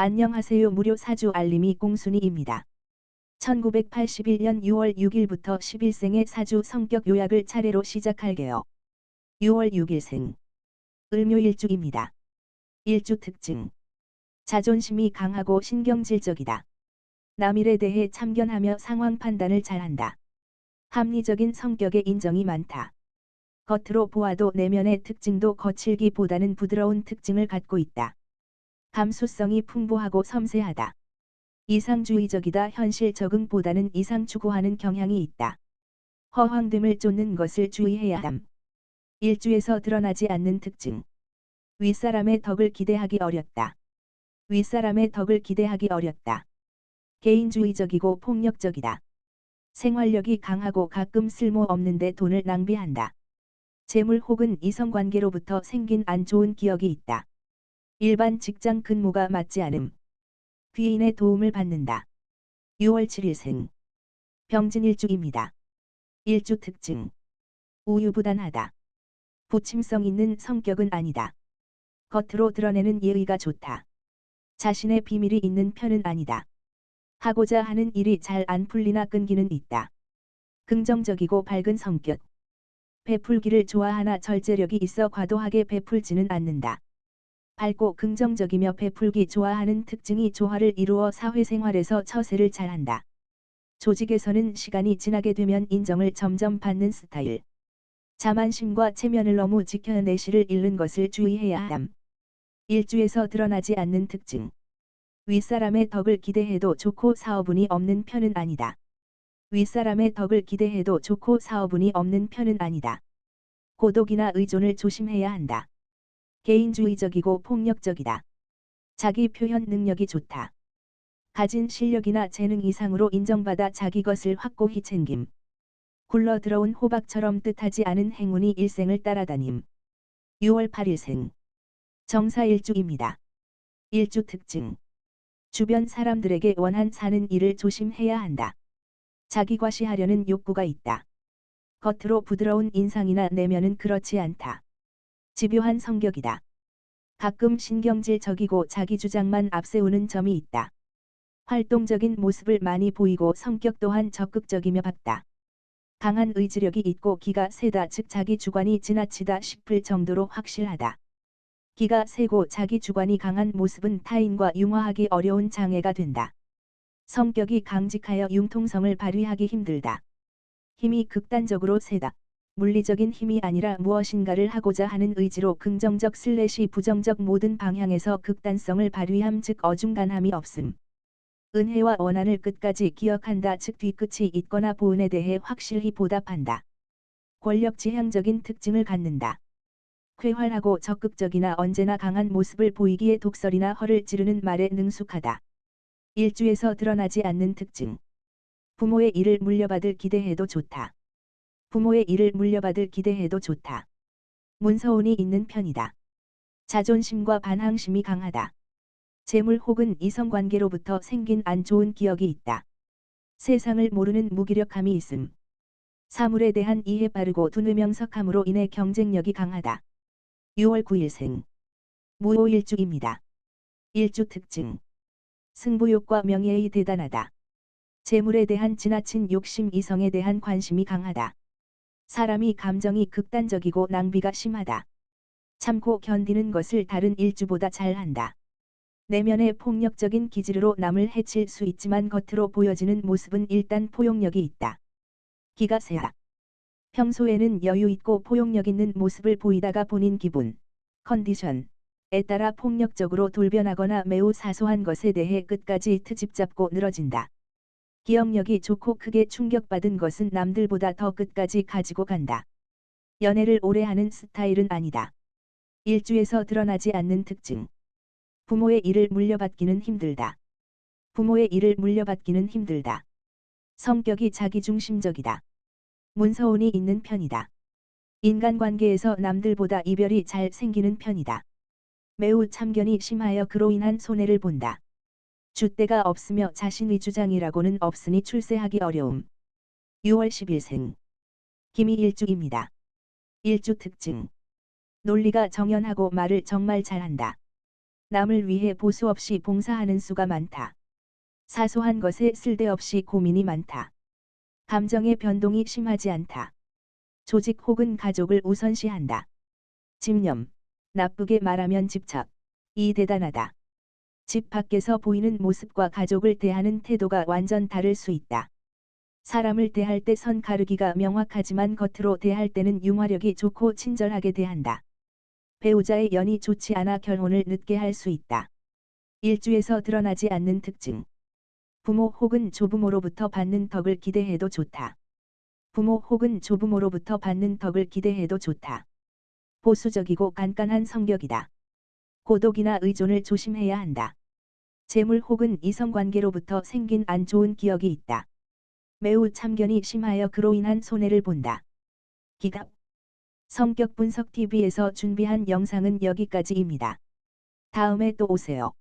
안녕하세요. 무료 사주 알림이 공순이입니다. 1981년 6월 6일부터 11생의 사주 성격 요약을 차례로 시작할게요. 6월 6일생 을묘일주입니다. 일주 특징 자존심이 강하고 신경질적이다. 남일에 대해 참견하며 상황 판단을 잘한다. 합리적인 성격의 인정이 많다. 겉으로 보아도 내면의 특징도 거칠기보다는 부드러운 특징을 갖고 있다. 감수성이 풍부하고 섬세하다. 이상주의적이다 현실 적응보다는 이상 추구하는 경향이 있다. 허황됨을 쫓는 것을 주의해야 함. 일주에서 드러나지 않는 특징. 윗사람의 덕을 기대하기 어렵다. 윗사람의 덕을 기대하기 어렵다. 개인주의적이고 폭력적이다. 생활력이 강하고 가끔 쓸모없는데 돈을 낭비한다. 재물 혹은 이성관계로부터 생긴 안 좋은 기억이 있다. 일반 직장 근무가 맞지 않음. 귀인의 도움을 받는다. 6월 7일 생. 병진 일주입니다. 일주 특징. 우유부단하다. 부침성 있는 성격은 아니다. 겉으로 드러내는 예의가 좋다. 자신의 비밀이 있는 편은 아니다. 하고자 하는 일이 잘 안 풀리나 끈기는 있다. 긍정적이고 밝은 성격. 베풀기를 좋아하나 절제력이 있어 과도하게 베풀지는 않는다. 밝고 긍정적이며 베풀기 좋아하는 특징이 조화를 이루어 사회생활에서 처세를 잘한다. 조직에서는 시간이 지나게 되면 인정을 점점 받는 스타일. 자만심과 체면을 너무 지켜내시를 잃는 것을 주의해야 함. 일주에서 드러나지 않는 특징. 윗사람의 덕을 기대해도 좋고 사업운이 없는 편은 아니다. 윗사람의 덕을 기대해도 좋고 사업운이 없는 편은 아니다. 고독이나 의존을 조심해야 한다. 개인주의적이고 폭력적이다. 자기 표현 능력이 좋다. 가진 실력이나 재능 이상으로 인정받아 자기 것을 확고히 챙김. 굴러 들어온 호박처럼 뜻하지 않은 행운이 일생을 따라다님. 6월 8일생. 정사일주입니다. 일주 특징. 주변 사람들에게 원한 사는 일을 조심해야 한다. 자기 과시하려는 욕구가 있다. 겉으로 부드러운 인상이나 내면은 그렇지 않다. 집요한 성격이다. 가끔 신경질적이고 자기 주장만 앞세우는 점이 있다. 활동적인 모습을 많이 보이고 성격 또한 적극적이며 밝다. 강한 의지력이 있고 기가 세다 즉 자기 주관이 지나치다 싶을 정도로 확실하다. 기가 세고 자기 주관이 강한 모습은 타인과 융화하기 어려운 장애가 된다. 성격이 강직하여 융통성을 발휘하기 힘들다. 힘이 극단적으로 세다. 물리적인 힘이 아니라 무엇인가를 하고자 하는 의지로 긍정적 슬래시 부정적 모든 방향에서 극단성을 발휘함 즉 어중간함이 없음. 은혜와 원한을 끝까지 기억한다 즉 뒤끝이 있거나 보은에 대해 확실히 보답한다. 권력 지향적인 특징을 갖는다. 쾌활하고 적극적이나 언제나 강한 모습을 보이기에 독설이나 허를 찌르는 말에 능숙하다. 일주에서 드러나지 않는 특징. 부모의 일을 물려받을 기대해도 좋다. 부모의 일을 물려받을 기대해도 좋다. 문서운이 있는 편이다. 자존심과 반항심이 강하다. 재물 혹은 이성관계로부터 생긴 안 좋은 기억이 있다. 세상을 모르는 무기력함이 있음. 사물에 대한 이해 빠르고 두뇌명석함으로 인해 경쟁력이 강하다. 6월 9일생. 무오일주입니다. 일주 특징. 승부욕과 명예의 대단하다. 재물에 대한 지나친 욕심 이성에 대한 관심이 강하다. 사람이 감정이 극단적이고 낭비가 심하다. 참고 견디는 것을 다른 일주보다 잘한다. 내면의 폭력적인 기질로 남을 해칠 수 있지만 겉으로 보여지는 모습은 일단 포용력이 있다. 기가 세다. 평소에는 여유 있고 포용력 있는 모습을 보이다가 본인 기분, 컨디션에 따라 폭력적으로 돌변하거나 매우 사소한 것에 대해 끝까지 트집 잡고 늘어진다. 기억력이 좋고 크게 충격받은 것은 남들보다 더 끝까지 가지고 간다. 연애를 오래 하는 스타일은 아니다. 일주에서 드러나지 않는 특징. 부모의 일을 물려받기는 힘들다. 부모의 일을 물려받기는 힘들다. 성격이 자기중심적이다. 문서운이 있는 편이다. 인간관계에서 남들보다 이별이 잘 생기는 편이다. 매우 참견이 심하여 그로 인한 손해를 본다. 주대가 없으며 자신의 주장이라고는 없으니 출세하기 어려움. 6월 10일 생. 김이 일주입니다. 일주 특징. 논리가 정연하고 말을 정말 잘한다. 남을 위해 보수 없이 봉사하는 수가 많다. 사소한 것에 쓸데없이 고민이 많다. 감정의 변동이 심하지 않다. 조직 혹은 가족을 우선시한다. 집념. 나쁘게 말하면 집착. 이 대단하다. 집 밖에서 보이는 모습과 가족을 대하는 태도가 완전 다를 수 있다. 사람을 대할 때 선 가르기가 명확하지만 겉으로 대할 때는 융화력이 좋고 친절하게 대한다. 배우자의 연이 좋지 않아 결혼을 늦게 할 수 있다. 일주에서 드러나지 않는 특징. 부모 혹은 조부모로부터 받는 덕을 기대해도 좋다. 부모 혹은 조부모로부터 받는 덕을 기대해도 좋다. 보수적이고 깐깐한 성격이다. 고독이나 의존을 조심해야 한다. 재물 혹은 이성관계로부터 생긴 안 좋은 기억이 있다. 매우 참견이 심하여 그로 인한 손해를 본다. 기답 성격 분석 TV에서 준비한 영상은 여기까지입니다. 다음에 또 오세요.